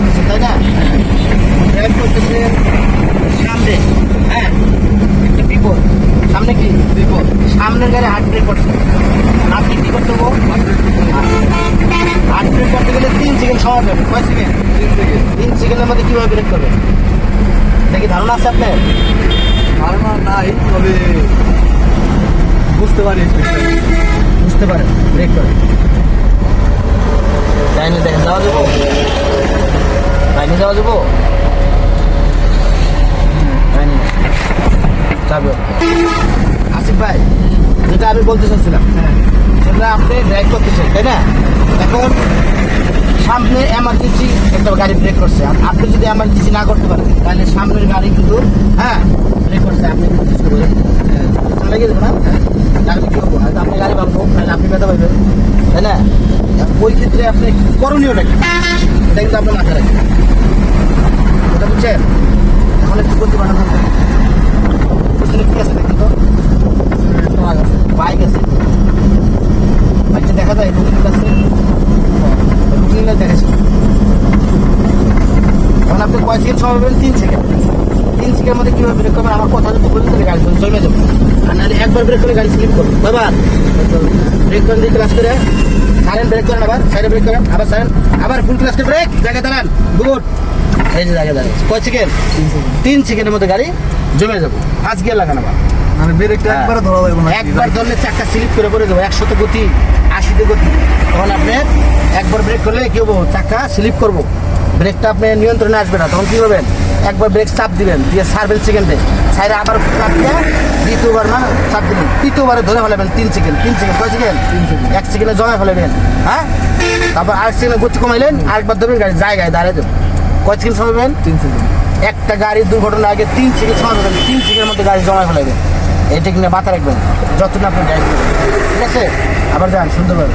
করতেছেন তাই না ড্রাইভ করতেছেন সামনে হ্যাঁ একটা বিপদ সামনে কি বিপদ সামনে গাড়ি হার্ট ব্রেক করছে আপনি কি করতে হব হার্ট ব্রেক করতে গেলে তিন সেকেন্ড সময় পাবেন কয় সেকেন্ড তিন সেকেন্ড তিন সেকেন্ডের মধ্যে কীভাবে ব্রেক করবে এটা কি ধারণা আছে আপনার ধারণা নাই তবে বুঝতে পারি বুঝতে পারেন ব্রেক করে যাবে। ভাই, যেটা আমি বলতে চাচ্ছিলাম, সেটা আপনি ব্রেক করতেছেন, তাই না? এখন সামনে এমার্জেন্সি একটা গাড়ি ব্রেক করছে। আপনি যদি এমার্জেন্সি না করতে পারেন, তাহলে সামনের গাড়ি কিন্তু হ্যাঁ ব্রেক করছে। আপনি কিছু করেন লেগে যাবে আপনি গাড়ি ভাববো তাহলে আপনি ব্যথা পাইবেন, তাই ওই ক্ষেত্রে আপনি করণীয়টা কি? এটা কিন্তু আপনি মাথায় রাখবেন এটা বুঝছেন? করতে পারেন পিছনে কি আছে দেখুন তো। বাইক আছে বাইকটা দেখা যায় রুটিন আছে। রুটিনটা দেখেছি এখন আপনি কয় সেকেন্ড সময় পাবেন? তিন সেকেন্ড তিন সেকেন্ডের মধ্যে কীভাবে ব্রেক করবেন? আমার কথা যদি বলি তাহলে গাড়ি জমে যাবে। আর নাহলে একবার ব্রেক করে গাড়ি স্লিপ করবে বাবার ব্রেক করেন দিয়ে ক্লাস করে সাইলেন্ট ব্রেক করেন আবার সাইডে ব্রেক করেন আবার সাইলেন্ট আবার ফুল ক্লাসকে ব্রেক জায়গায় দাঁড়ান গুড এই যে জায়গায় দাঁড়ান কয় সেকেন্ড তিন সেকেন্ডের মধ্যে গাড়ি জমে যাব পাঁচ গিয়ার লাগান আবার মানে ব্রেকটা একবার একবারে ধরা যাবে না। একবার ধরলে চাকা স্লিপ করে পড়ে যাব একশত গতি আশিতে গতি। তখন আপনি একবার ব্রেক করলে কি হব? চাকা স্লিপ করব। ব্রেকটা আপনি নিয়ন্ত্রণে আসবে না তখন কি করবেন? একবার ব্রেক চাপ দিবেন দিয়ে সার্ভেন সেকেন্ডে সাইডে আবার চাপ দিয়ে দ্বিতীয়বার না চাপ দিবেন। তৃতীয়বারে ধরে ফেলাবেন তিন সেকেন্ড তিন সেকেন্ড কয় সেকেন্ড তিন সেকেন্ড এক সেকেন্ডে জমা ফেলাবেন হ্যাঁ? তারপর আরেক সেকেন্ডে গতি কমাইলেন আরেকবার ধরবেন গাড়ি জায়গায় দাঁড়িয়ে যাবেন। কয় সেকেন্ড সময় পাবেন তিন সেকেন্ড একটা গাড়ির দুর্ঘটনা আগে তিন সেকেন্ড সময় পাবেন তিন সেকেন্ডের মধ্যে গাড়ি জমা ফেলাবেন। এটা কিনে মাথা রাখবেন যতদিন আপনি ঠিক আছে? আবার যান সুন্দরভাবে।